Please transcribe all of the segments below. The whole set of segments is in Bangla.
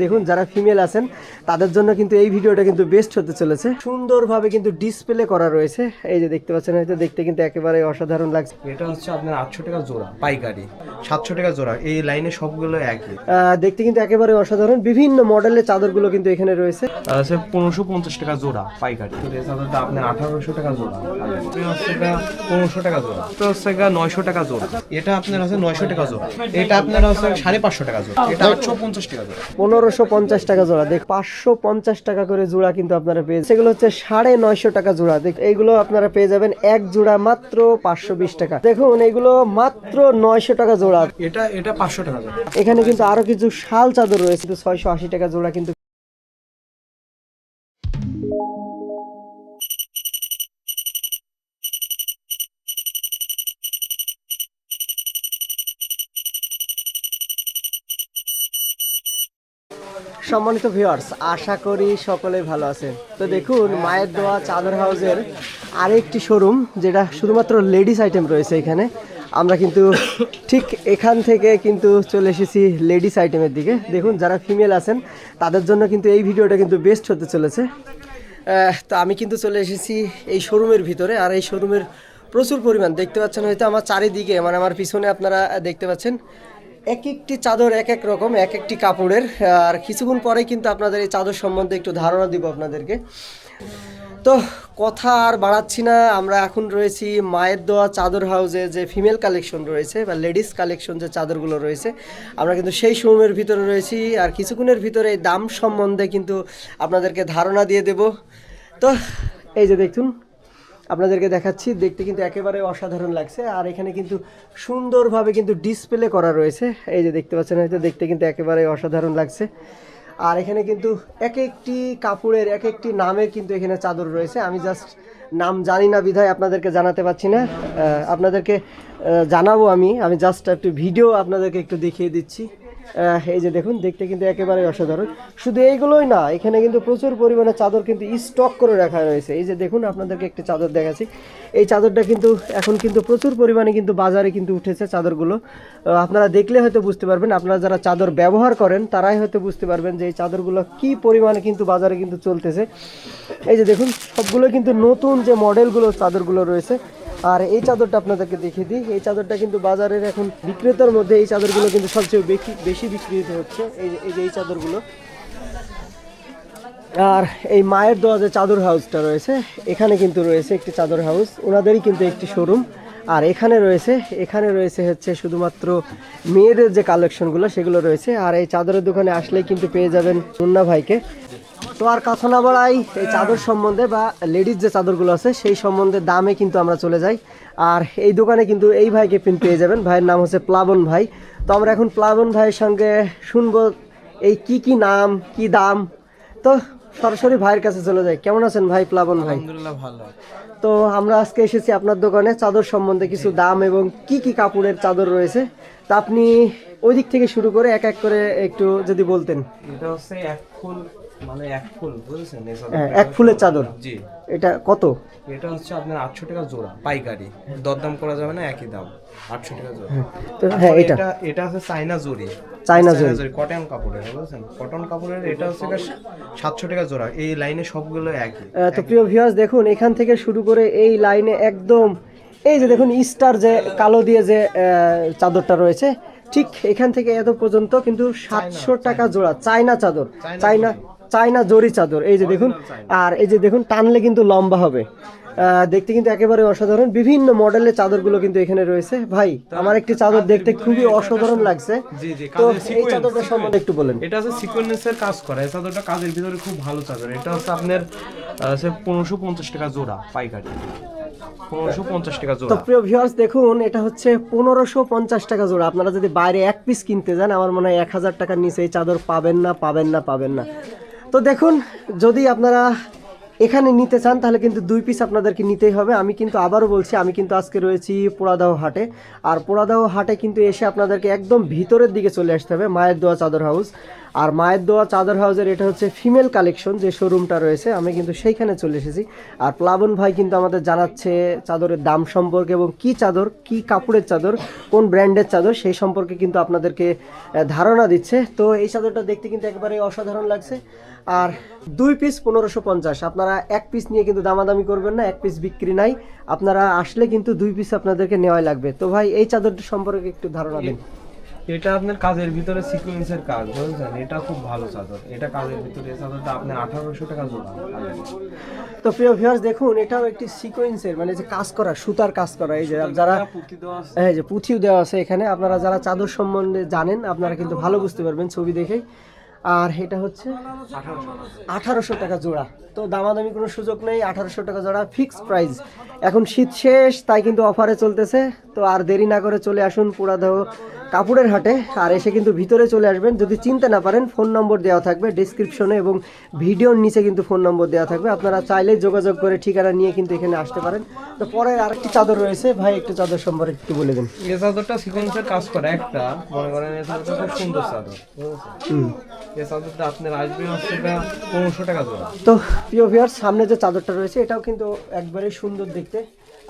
দেখুন যারা ফিমেল আছেন তাদের জন্য কিন্তু এই ভিডিওটা কিন্তু বেস্ট হতে চলেছে। সুন্দরভাবে কিন্তু ডিসপ্লে করা রয়েছে। এই যে দেখতে পাচ্ছেন হয়তো দেখতে কিন্তু একেবারে অসাধারণ লাগছে। এটা হচ্ছে আপনার আটশো টাকা জোড়া পাইকারি। সাতশো টাকা জোড়া এই লাইনে সবগুলো একই। দেখতে কিন্তু একেবারে অসাধারণ। বিভিন্ন মডেলের চাদরগুলো কিন্তু এখানে রয়েছে। আছে পনেরোশো পঞ্চাশ টাকা জোড়া পাইকারি। চাদরটা আপনার আঠারোশো টাকা জোড়া। হচ্ছে পনেরোশো টাকা জোড়া। এটা হচ্ছে নয়শো টাকা জোড়া। এটা আপনার আছে নয়শো টাকা জোড়া। এটা আপনার হচ্ছে সাড়ে পাঁচশো টাকা জোড়া। এটা আটশো পঞ্চাশ টাকা জোড়া। পনেরোশো পঞ্চাশ টাকা জোড়া। দেখ পাঁচশো পঞ্চাশ টাকা করে জোড়া কিন্তু আপনারা পেয়ে সেগুলো হচ্ছে সাড়ে নয়শো টাকা জোড়া। দেখ এইগুলো আপনারা পেয়ে যাবেন এক জোড়া মাত্র পাঁচশো বিশ টাকা। দেখুন এগুলো মাত্র নয়শো টাকা জোড়া। এটা এটা পাঁচশো টাকা এখানে কিন্তু আরও কিছু শাল চাদর রয়েছে ছয়শো আশি টাকা জোড়া কিন্তু সম্মানিত ভিউয়ার্স আশা করি সকলে ভালো আছেন। তো দেখুন, মায়ের দোয়া চাদর হাউসের আরেকটি শোরুম যেটা শুধুমাত্র লেডিস আইটেম রয়েছে এখানে। আমরা কিন্তু ঠিক এখান থেকে কিন্তু চলে এসেছি লেডিস আইটেমের দিকে। দেখুন, যারা ফিমেল আছেন, তাদের জন্য কিন্তু এই ভিডিওটা কিন্তু বেস্ট হতে চলেছে। তো আমি কিন্তু চলে এসেছি এই শোরুমের ভিতরে, আর এই শোরুমের প্রচুর পরিমাণ। দেখতে পাচ্ছেন হয়তো আমার চারিদিকে মানে আমার পিছনে আপনারা দেখতে পাচ্ছেন এক একটি চাদর এক এক রকম এক একটি কাপড়ের। আর কিছুক্ষণ পরে কিন্তু আপনাদের এই চাদর সম্বন্ধে একটু ধারণা দিব আপনাদেরকে। তো কথা আর বাড়াচ্ছি না, আমরা এখন রয়েছি মায়ের দোয়া চাদর হাউসে যে ফিমেল কালেকশন রয়েছে, বা লেডিস কালেকশন যে চাদরগুলো রয়েছে, আমরা কিন্তু সেই শোরুমের ভিতরে রয়েছি। আর কিছুক্ষণের ভিতরে এই দাম সম্বন্ধে কিন্তু আপনাদেরকে ধারণা দিয়ে দেব। তো এই যে দেখুন আপনাদেরকে দেখাচ্ছি, দেখতে কিন্তু একেবারে অসাধারণ লাগছে। আর এখানে কিন্তু সুন্দরভাবে কিন্তু ডিসপ্লে করা রয়েছে। এই যে দেখতে পাচ্ছেন হয়তো দেখতে কিন্তু একেবারে অসাধারণ লাগছে। আর এখানে কিন্তু এক একটি কাপড়ের এক একটি নামের কিন্তু এখানে চাদর রয়েছে। আমি জাস্ট নাম জানি না বিধায় আপনাদেরকে জানাতে পারছি না। আপনাদেরকে জানাব আমি। আমি জাস্ট একটু ভিডিও আপনাদেরকে একটু দেখিয়ে দিচ্ছি। এই যে দেখুন, দেখতে কিন্তু একেবারে অসাধারণ। শুধু এইগুলোই না, এখানে কিন্তু প্রচুর পরিমাণে চাদর কিন্তু স্টক করে রাখা রয়েছে। এই যে দেখুন, আপনাদেরকে একটি চাদর দেখাচ্ছি। এই চাদরটা কিন্তু এখন কিন্তু প্রচুর পরিমাণে কিন্তু বাজারে কিন্তু উঠেছে চাদরগুলো। আপনারা দেখলে হয়তো বুঝতে পারবেন, আপনারা যারা চাদর ব্যবহার করেন, তারাই হয়তো বুঝতে পারবেন যে এই চাদরগুলো কি পরিমাণে কিন্তু বাজারে কিন্তু চলতেছে। এই যে দেখুন, সবগুলো কিন্তু নতুন যে মডেলগুলো চাদরগুলো রয়েছে আর এই চাদরটা আপনাদেরকে দেখিয়ে দিই। এই চাদরটা কিন্তু বাজারের এখন বিক্রেতার মধ্যে এই চাদরগুলো কিন্তু সবচেয়ে বেশি বেশি বিক্রিত হচ্ছে। এই এই যে এই চাদরগুলো। আর এই মায়ের দোয়া যে চাদর হাউসটা রয়েছে, এখানে কিন্তু রয়েছে একটি চাদর হাউস। ওনাদেরই কিন্তু একটি শোরুম। আর এখানে রয়েছে এখানে রয়েছে হচ্ছে শুধুমাত্র মেয়েদের যে কালেকশনগুলো সেগুলো রয়েছে। আর এই চাদরের দোকানে আসলেই কিন্তু পেয়ে যাবেন মুন্না ভাইকে। তো আর কথা না বাড়াই এই চাদর সম্বন্ধে বা লেডিস যে চাদরগুলো আছে সেই সম্বন্ধে দামে কিন্তু আমরা চলে যাই। আর এই দোকানে কিন্তু এই ভাইকে পিন পেয়ে যাবেন। ভাইয়ের নাম হচ্ছে প্লাবন ভাই। তো আমরা এখন প্লাবন ভাইয়ের সঙ্গে শুনব এই কি কি নাম কি দাম। তো সরাসরি ভাইয়ের কাছে চলে যাই। কেমন আছেন ভাই প্লাবন ভাই? আলহামদুলিল্লাহ ভালো তো আমরা আজকে এসেছি আপনার দোকানে চাদর সম্বন্ধে কিছু দাম এবং কি কি কাপড়ের চাদর রয়েছে। তা আপনি ওই দিক থেকে শুরু করে এক এক করে একটু যদি বলতেন। এটা হচ্ছে এক ফুল মানে এক ফুল বুঝেছেন? এই চাদরটা? হ্যাঁ, এক ফুলের চাদর। জি। এটা কত? এটা হচ্ছে আপনার আটশো টাকা জোড়া পাইকারি। দরদাম করা যাবে না একই দাম আটশো টাকা জোড়া। তো হ্যাঁ এটা। এটা হচ্ছে চাইনা জরি চায়না জরি। কটন কাপড়ের বুঝেছেন? কটন কাপড়ের এটা হচ্ছে সাতশো টাকা জোড়া এই লাইনে সবগুলো একই তো প্রিয় ভিউয়ার্স দেখুন এখান থেকে শুরু করে এই লাইনে একদম এই যে দেখুন স্টার যে কালো দিয়ে যে চাদরটা রয়েছে ঠিক এখান থেকে এত পর্যন্ত কিন্তু সাতশো টাকা জোড়া চায়না চাদর চায়না চায়না জরি চাদর এই যে দেখুন আর এই যে দেখুন টানলে কিন্তু লম্বা হবে। দেখতে কিন্তু একেবারে অসাধারণ। বিভিন্ন মডেলের চাদরগুলো কিন্তু এখানে রয়েছে। ভাই আমার একটি চাদর দেখতে খুবই অসাধারণ লাগছে। তো এই চাদরটা সম্বন্ধে একটু বলেন। এটা হচ্ছে সিকোয়েন্সের কাজ করা। এই চাদরটা কাজের ভিতরে খুব ভালো চাদর। এটা হচ্ছে আপনার পনেরোশো পঞ্চাশ টাকা জোড়া পাইকারি। টাকা তো প্রিয় ভিউয়ার্স দেখুন এটা হচ্ছে পনেরোশো পঞ্চাশ টাকা জোড়া। আপনারা যদি বাইরে এক পিস কিনতে যান আমার মনে হয় এক হাজার টাকার নিচে এই চাদর পাবেন না পাবেন না পাবেন না। তো দেখুন, যদি আপনারা এখানে নিতে চান, তাহলে কিন্তু দুই পিস আপনাদেরকে নিতেই হবে। আমি কিন্তু আবারও বলছি, আমি কিন্তু আজকে রয়েছি পোড়াদাহ হাটে। আর পোড়াদাহ হাটে কিন্তু এসে আপনাদেরকে একদম ভিতরের দিকে চলে আসতে হবে, মায়ের দোয়া চাদর হাউস। আর মায়ের দোয়া চাদর হাউসের এটা হচ্ছে ফিমেল কালেকশন যে শোরুমটা রয়েছে আমি কিন্তু সেইখানে চলে এসেছি। আর প্লাবন ভাই কিন্তু আমাদের জানাচ্ছে চাদরের দাম সম্পর্কে এবং কি চাদর কি কাপড়ের চাদর কোন ব্র্যান্ডের চাদর সেই সম্পর্কে কিন্তু আপনাদেরকে ধারণা দিচ্ছে। তো এই চাদরটা দেখতে কিন্তু একবারে অসাধারণ লাগছে। আর দুই পিস পনেরোশো পঞ্চাশ আপনারা এক পিস নিয়ে কিন্তু দামাদামি করবেন না এক পিস বিক্রি নাই। আপনারা আসলে কিন্তু দুই পিস আপনাদেরকে নেওয়াই লাগবে। তো ভাই এই চাদরটা সম্পর্কে একটু ধারণা দিন। এটা আপনার কাজের ভিতরে সিকোয়েন্সের কাজ বুঝছেন? এটা খুব ভালো চাদর। এটা কাজের ভিতরে এই চাদরটা আপনার আঠারোশো টাকা জোড়া। তো প্রিয় ভিউয়ার্স দেখুন এটাও একটি সিকোয়েন্সের মানে যে কাজ করা সুতার কাজ করা এই যে যারা। এই যে পুঁথিও দেওয়া আছে এখানে। আপনারা যারা চাদর সম্বন্ধে জানেন আপনারা কিন্তু ভালো বুঝতে পারবেন ছবি দেখেই। আর এটা হচ্ছে আঠারোশো টাকা জোড়া। তো দামাদামি কোনো সুযোগ নেই আঠারোশো টাকা জোড়া ফিক্স প্রাইস এখন শীত শেষ তাই কিন্তু অফারে চলতেছে। তো আর দেরি না করে চলে আসুন পুরাদহ কাপড়ের হাটে আর এসে কিন্তু ভিতরে চলে আসবেন। যদি চিনতে না পারেন ফোন নম্বর দেওয়া থাকবে ডিসক্রিপশনে এবং ভিডিওর নিচে কিন্তু ফোন নম্বর দেওয়া থাকবে। আপনারা চাইলেই যোগাযোগ করে ঠিকানা নিয়ে কিন্তু এখানে আসতে পারেন। তো পরে আরেকটি চাদর রয়েছে। ভাই একটু চাদর সম্পর্কে একটু বলে দিন। এই চাদরটা সিকোয়েন্সের কাজ করা। একটা মনে করেন এই চাদরটা খুব সুন্দর চাদর হুম। এই চাদরটা আপনার আসবে হচ্ছে এটা পনেরোশো টাকা জোড়া তো প্রিয় ভিউয়ার সামনে যে চাদরটা রয়েছে এটাও কিন্তু একবারে সুন্দর দেখতে।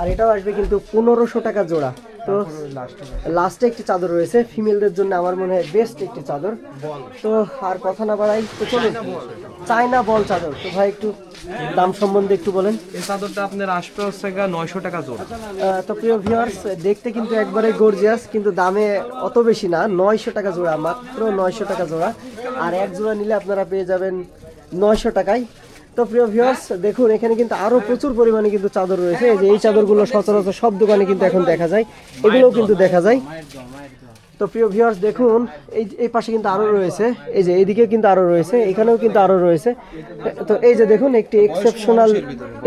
আর এটাও আসবে কিন্তু পনেরোশো টাকা জোড়া। তো লাস্টে একটি চাদর রয়েছে। ফিমেলদের জন্য আমার মনে হয় বেস্ট একটি চাদর। তো আর কথা না বাড়াই তো চলুন। চায়না বল চাদর। তো ভাই একটু দাম সম্বন্ধে একটু বলেন। এই চাদরটা আপনার আসবে হচ্ছে নয়শো টাকা জোড়া। তো প্রিয় ভিউয়ার্স দেখতে কিন্তু একবারে গর্জিয়াস কিন্তু দামে অত বেশি না। নয়শো টাকা জোড়া মাত্র নয়শো টাকা জোড়া। আর এক জোড়া নিলে আপনারা পেয়ে যাবেন নয়শো টাকায়। তো প্রিয় ভিউয়ার্স দেখুন, এখানে কিন্তু আরও প্রচুর পরিমাণে কিন্তু চাদর রয়েছে। এই যে এই চাদরগুলো সচরাচর সব দোকানে কিন্তু এখন দেখা যায়। এগুলোও কিন্তু দেখা যায়। তো প্রিয় ভিউয়ার্স দেখুন, এই এই পাশে কিন্তু আরও রয়েছে। এই যে এইদিকে কিন্তু আরও রয়েছে, এখানেও কিন্তু আরও রয়েছে। তো এই যে দেখুন, একটি এক্সেপশনাল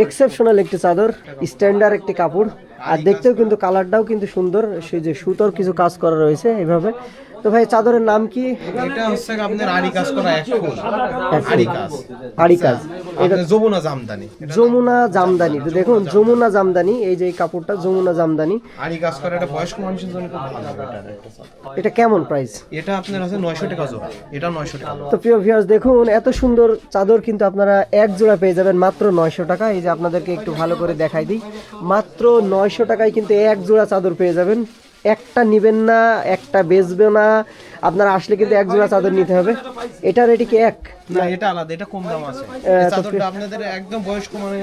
এক্সেপশনাল একটি চাদর স্ট্যান্ডার্ড একটি কাপড়। আর দেখতেও কিন্তু কালারটাও কিন্তু সুন্দর। সেই যে সুতোর কিছু কাজ করা রয়েছে এইভাবে তো ভাই চাদরের নাম কি? এটা হচ্ছে আপনার আড়ি কাজ করা এক ফুল। আড়ি কাজ আড়ি কাজ এটা যমুনা জামদানি। যমুনা জামদানি। তো দেখুন যমুনা জামদানি এই যে কাপড়টা যমুনা জামদানি। আড়ি কাজ করা এটা বয়স্ক মানুষের জন্য খুব ভালো। এটা এটা কেমন প্রাইস এটা আপনার আছে নয়শো টাকা জোড়া। এটা নয়শো টাকা। তো প্রিয় ভিউয়ার্স দেখুন এত সুন্দর চাদর কিন্তু আপনারা এক জোড়া পেয়ে যাবেন মাত্র নয়শো টাকা। এই যে আপনাদেরকে একটু ভালো করে দেখাই দিই। মাত্র নয়শো টাকায় কিন্তু এক জোড়া চাদর পেয়ে যাবেন। একটা নিবেন না একটা বেচবে না। আপনার আসলে কিন্তু এক জোড়া চাদর নিতে হবে। এটা রেটি কি এক? না এটা আলাদা এটা কম দাম আছে। চাদরটা আপনাদের একদম বয়স্ক মানে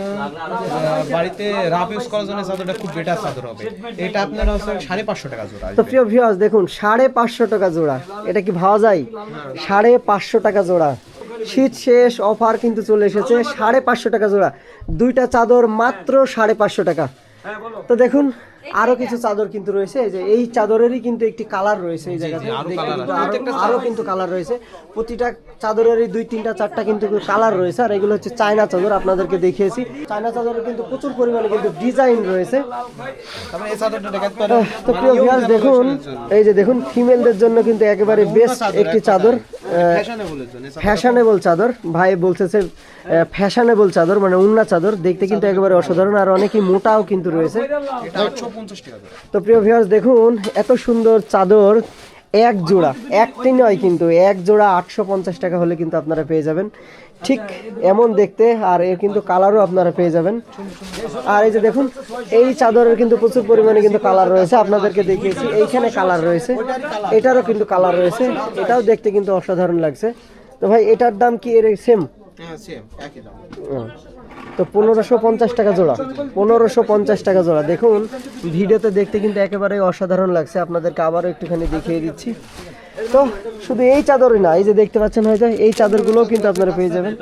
বাড়িতে রাফ ইউজ করার জন্য চাদরটা খুব বেটার চাদর হবে। এটা আপনার হচ্ছে সাড়ে পাঁচশো টাকা জোড়া তো প্রিয় ভিউয়ার্স দেখুন সাড়ে পাঁচশো টাকা জোড়া। এটা কি ভাবা যায়? সাড়ে পাঁচশো টাকা জোড়া। শীত শেষ অফার কিন্তু চলে এসেছে। সাড়ে পাঁচশো টাকা জোড়া। দুইটা চাদর মাত্র সাড়ে পাঁচশো টাকা। তো দেখুন আরও কিছু চাদর কিন্তু রয়েছে এই যে এই চাদরেরই কিন্তু একটি কালার রয়েছে এই জায়গাতে। আরো- আরও কিন্তু কালার রয়েছে। প্রতিটা চাদরেরই দুই তিনটা চারটা কিন্তু কালার রয়েছে আর এগুলো হচ্ছে চায়না চাদর আপনাদেরকে দেখিয়েছি। চায়না চাদরের কিন্তু প্রচুর পরিমাণে কিন্তু ডিজাইন রয়েছে। তো প্রিয় ভিউয়ার্স দেখুন এই যে দেখুন ফিমেলদের জন্য কিন্তু একেবারে বেস্ট একটি চাদর। ফ্যাশনেবলের জন্য চাদর- ফ্যাশনেবল চাদর। ভাই বলতেছে ফ্যাশনেবল চাদর মানে উন্না চাদর। দেখতে কিন্তু একেবারে অসাধারণ আর অনেকই মোটাও কিন্তু রয়েছে। তো প্রিয় ভিউয়ার্স দেখুন এত সুন্দর চাদর এক জোড়া একটি নয় কিন্তু এক জোড়া আটশো পঞ্চাশ টাকা হলে কিন্তু আপনারা পেয়ে যাবেন। ঠিক এমন দেখতে আর এর কিন্তু কালারও আপনারা পেয়ে যাবেন। আর এই যে দেখুন এই চাদরের কিন্তু প্রচুর পরিমাণে কিন্তু কালার রয়েছে আপনাদেরকে দেখিয়েছি এইখানে কালার রয়েছে এটারও কিন্তু কালার রয়েছে এটাও দেখতে কিন্তু অসাধারণ লাগছে। তো ভাই এটার দাম কি এর সেম হ্যাঁ তো পনেরোশো পঞ্চাশ টাকা জোড়া পনেরোশো পঞ্চাশ টাকা জোড়া। দেখুন ভিডিওতে দেখতে কিন্তু একেবারে অসাধারণ লাগছে। আপনাদেরকে আবারও একটুখানি দেখিয়ে দিচ্ছি। তো, শুধু এই চাদরই না, এই যে দেখতে পাচ্ছেন হয়তো, এই চাদরগুলোও কিন্তু আপনারা পেয়ে যাবেন।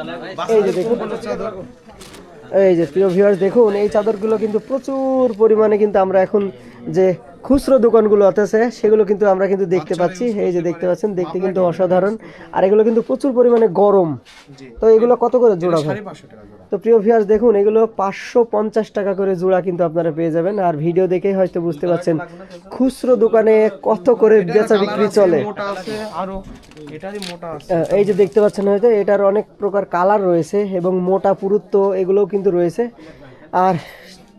এই যে দেখুন, এই যে প্রিয় ভিউয়ার্স দেখুন, এই চাদরগুলো কিন্তু প্রচুর পরিমাণে কিন্তু আমরা এখন যে খুচরো দোকানগুলো আছে সেগুলো কিন্তু আমরা কিন্তু দেখতে পাচ্ছি। এই যে দেখতে পাচ্ছেন দেখতে কিন্তু অসাধারণ। আর এগুলো কিন্তু প্রচুর পরিমাণে গরম। তো এগুলো কত করে জোড়া ভাই? জোড়া। তো প্রিয় ভিউয়ার্স দেখুন এগুলো পাঁচশো পঞ্চাশ টাকা করে জোড়া কিন্তু আপনারা পেয়ে যাবেন। আর ভিডিও দেখেই হয়তো বুঝতে পারছেন খুচরো দোকানে কত করে বেচা বিক্রি চলে? এই যে দেখতে পাচ্ছেন হয়তো এটার অনেক প্রকার কালার রয়েছে এবং মোটা পুরুত্ব এগুলোও কিন্তু রয়েছে। আর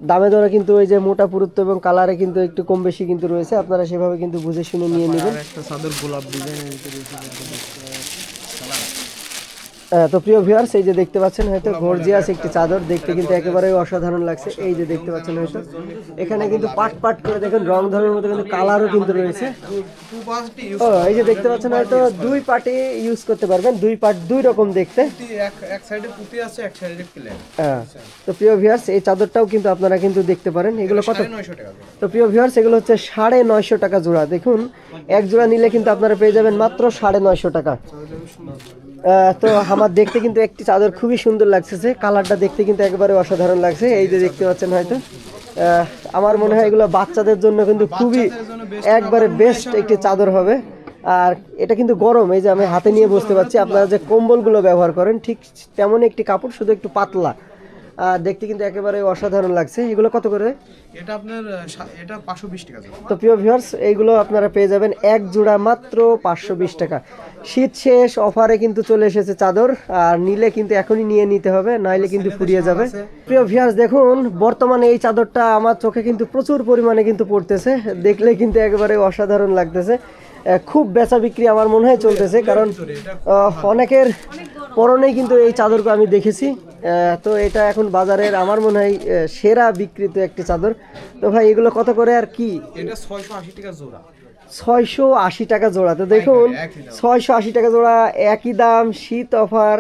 দামে ধরে কিন্তু ওই যে মোটা পুরুত্ব এবং কালারে কিন্তু একটু কম বেশি কিন্তু রয়েছে। আপনারা সেভাবে কিন্তু বুঝে শুনে নিয়ে নেবেন। একটা চাদর গোলাপ ডিজাইনের ভিতরে এসে দেখতে পাচ্ছেন। আহ, তো প্রিয় ভিউয়ার্স এই যে দেখতে পাচ্ছেন হয়তো গর্জিয়াস একটি চাদর দেখতে কিন্তু একেবারে অসাধারণ লাগছে। এই যে দেখতে পাচ্ছেন হয়তো। এখানে কিন্তু পাট পাট করে দেখুন রং ধরনের মতো কিন্তু কালারও কিন্তু রয়েছে। ও এই যে দেখতে পাচ্ছেন হয়তো দুই পার্টি ইউজ করতে পারবেন। দুই পার্ট দুই রকম দেখতে। এক সাইডে পুঁতি আছে এক সাইডে প্লেন হ্যাঁ তো প্রিয় ভিউয়ার্স এই চাদরটাও কিন্তু আপনারা কিন্তু দেখতে পারেন। এগুলো কত? তো প্রিয় ভিউয়ার্স এগুলো হচ্ছে সাড়ে নয়শো টাকা জোড়া। দেখুন এক জোড়া নিলে কিন্তু আপনারা পেয়ে যাবেন মাত্র সাড়ে নয়শো টাকা। তো আমার দেখতে কিন্তু একটি চাদর খুবই সুন্দর লাগছে। কালারটা দেখতে কিন্তু একেবারে অসাধারণ লাগছে। এই যে দেখতে পাচ্ছেন হয়তো। আমার মনে হয় এগুলো বাচ্চাদের জন্য কিন্তু খুবই একবারে বেস্ট একটি চাদর হবে। আর এটা কিন্তু গরম, এই যে আমি হাতে নিয়ে বসতে পারছি। আপনারা যে কম্বলগুলো ব্যবহার করেন, ঠিক তেমন একটি কাপড়, শুধু একটু পাতলা। দেখতে কিন্তু একেবারে অসাধারণ লাগছে। এগুলো কত করে? এটা আপনার এটা পাঁচশো বিশ টাকা তো প্রিয় ভিউয়ার্স এইগুলো আপনারা পেয়ে যাবেন এক জোড়া মাত্র পাঁচশো বিশ টাকা। শীত শেষ অফারে কিন্তু চলে এসেছে চাদর আর নিলে কিন্তু এখনই নিয়ে নিতে হবে নাইলে কিন্তু ফুরিয়ে যাবে। প্রিয় ভিউয়ার্স দেখুন বর্তমানে এই চাদরটা আমার চোখে কিন্তু প্রচুর পরিমাণে কিন্তু পড়তেছে। দেখলে কিন্তু একেবারে অসাধারণ লাগতেছে। খুব বেচা বিক্রি আমার মনে হয় চলতেছে কারণ অনেকের পরনেই কিন্তু এই চাদরকে আমি দেখেছি। তো এটা এখন বাজারের আমার মনে হয় সেরা বিক্রিত একটি চাদর। তো ভাই এগুলো কত করে আর কি? এটা ছয়শো আশি টাকা জোড়া। ছয়শো আশি টাকা জোড়া। তো দেখুন ছয়শো আশি টাকা জোড়া একই দাম শীত অফার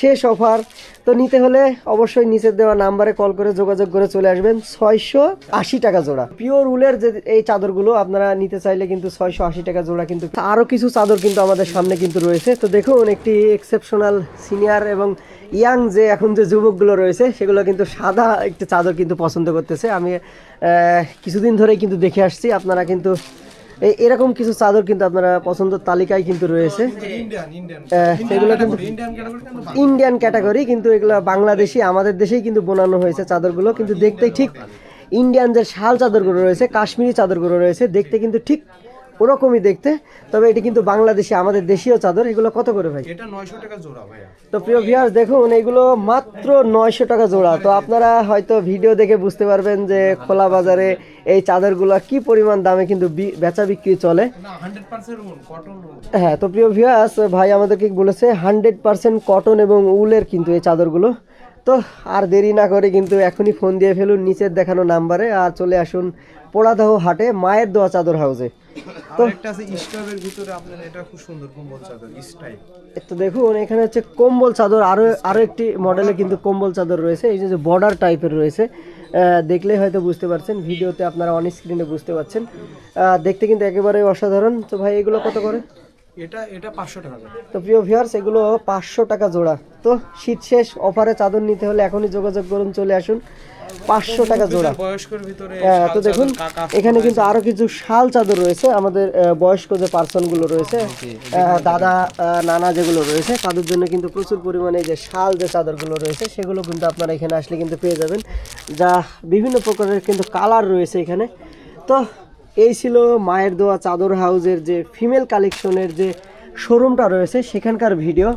শেষ অফার। তো নিতে হলে অবশ্যই নিচের দেওয়া নাম্বারে কল করে যোগাযোগ করে চলে আসবেন। ছয়শো আশি টাকা জোড়া। পিওর উলের যে এই চাদরগুলো আপনারা নিতে চাইলে কিন্তু ছয়শো আশি টাকা জোড়া কিন্তু আরও কিছু চাদর কিন্তু আমাদের সামনে কিন্তু রয়েছে। তো দেখুন, একটি এক্সেপশনাল সিনিয়র এবং ইয়াং যে এখন যে যুবকগুলো রয়েছে, সেগুলো কিন্তু সাদা একটি চাদর কিন্তু পছন্দ করতেছে। আমি কিছুদিন ধরেই কিন্তু দেখে আসছি। আপনারা কিন্তু এরকম কিছু চাদর কিন্তু আপনারা পছন্দের তালিকায় কিন্তু রয়েছে। Indian Indian. সেগুলো ক্যাটাগরি কিন্তু ইন্ডিয়ান ক্যাটাগরি কিন্তু এগুলো বাংলাদেশি আমাদের দেশেই কিন্তু বোনানো হয়েছে চাদরগুলো। কিন্তু দেখতে ঠিক ইন্ডিয়ান যে শাল চাদরগুলো রয়েছে কাশ্মীরি চাদরগুলো রয়েছে দেখতে কিন্তু ঠিক ওরকমই দেখতে। তবে এটি কিন্তু বাংলাদেশি আমাদের দেশীয় চাদর। এগুলো কত করে ভাই? এটা নয়শো টাকা জোড়া ভাইয়া। তো প্রিয় ভিউয়ার্স দেখুন এগুলো মাত্র নয়শো টাকা জোড়া। তো আপনারা হয়তো ভিডিও দেখে বুঝতে পারবেন যে খোলা বাজারে এই চাদরগুলো কি পরিমাণ দামে কিন্তু বেচা বিক্রি চলে। হ্যাঁ তো প্রিয় ভিউয়ার্স ভাই আমাদেরকে বলেছে হান্ড্রেড পার্সেন্ট কটন এবং উলের কিন্তু এই চাদরগুলো। তো আর দেরি না করে কিন্তু এখনই ফোন দিয়ে ফেলুন নিচের দেখানো নাম্বারে আর চলে আসুন পোড়াদহ হাটে মায়ের দোয়া চাদর হাউসে তো একটা আছে স্টাইলের ভিতরে আপনার এটা খুব সুন্দর কম্বল চাদর স্টাইল। তো দেখুন এখানে হচ্ছে কম্বল চাদর আরও আরও একটি মডেলে কিন্তু কম্বল চাদর রয়েছে। এই যে বর্ডার টাইপের রয়েছে দেখলেই হয়তো বুঝতে পারছেন ভিডিওতে আপনারা অন স্ক্রিনে বুঝতে পারছেন। দেখতে কিন্তু একেবারে অসাধারণ। তো ভাই এগুলো কত করে? এটা এটা পাঁচশো টাকা তো প্রিয় ভিউয়ার্স এগুলো পাঁচশো টাকা জোড়া। তো শীত শেষ অফারে চাদর নিতে হলে এখনই যোগাযোগ করুন চলে আসুন। পাঁচশো টাকা জোড়া। ভিতরে হ্যাঁ, তো দেখুন এখানে কিন্তু আরও কিছু শাল চাদর রয়েছে। আমাদের বয়স্ক যে পার্সনগুলো রয়েছে দাদা নানা যেগুলো রয়েছে তাদের জন্য কিন্তু প্রচুর পরিমাণে যে শাল যে চাদরগুলো রয়েছে সেগুলো কিন্তু আপনারা এখানে আসলে কিন্তু পেয়ে যাবেন। যা বিভিন্ন প্রকারের কিন্তু কালার রয়েছে এখানে। তো এই ছিল মায়ের দোয়া চাদর হাউজের যে ফিমেল কালেকশনের যে শোরুমটা রয়েছে, সেখানকার ভিডিও।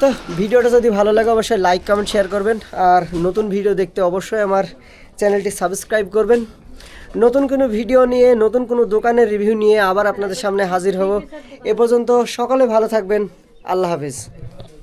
তো ভিডিওটা যদি ভালো লাগে, অবশ্যই লাইক কমেন্ট শেয়ার করবেন। আর নতুন ভিডিও দেখতে অবশ্যই আমার চ্যানেলটি সাবস্ক্রাইব করবেন। নতুন কোনো ভিডিও নিয়ে, নতুন কোনো দোকানের রিভিউ নিয়ে আবার আপনাদের সামনে হাজির হব। এ পর্যন্ত সকলে ভালো থাকবেন। আল্লাহ হাফিজ।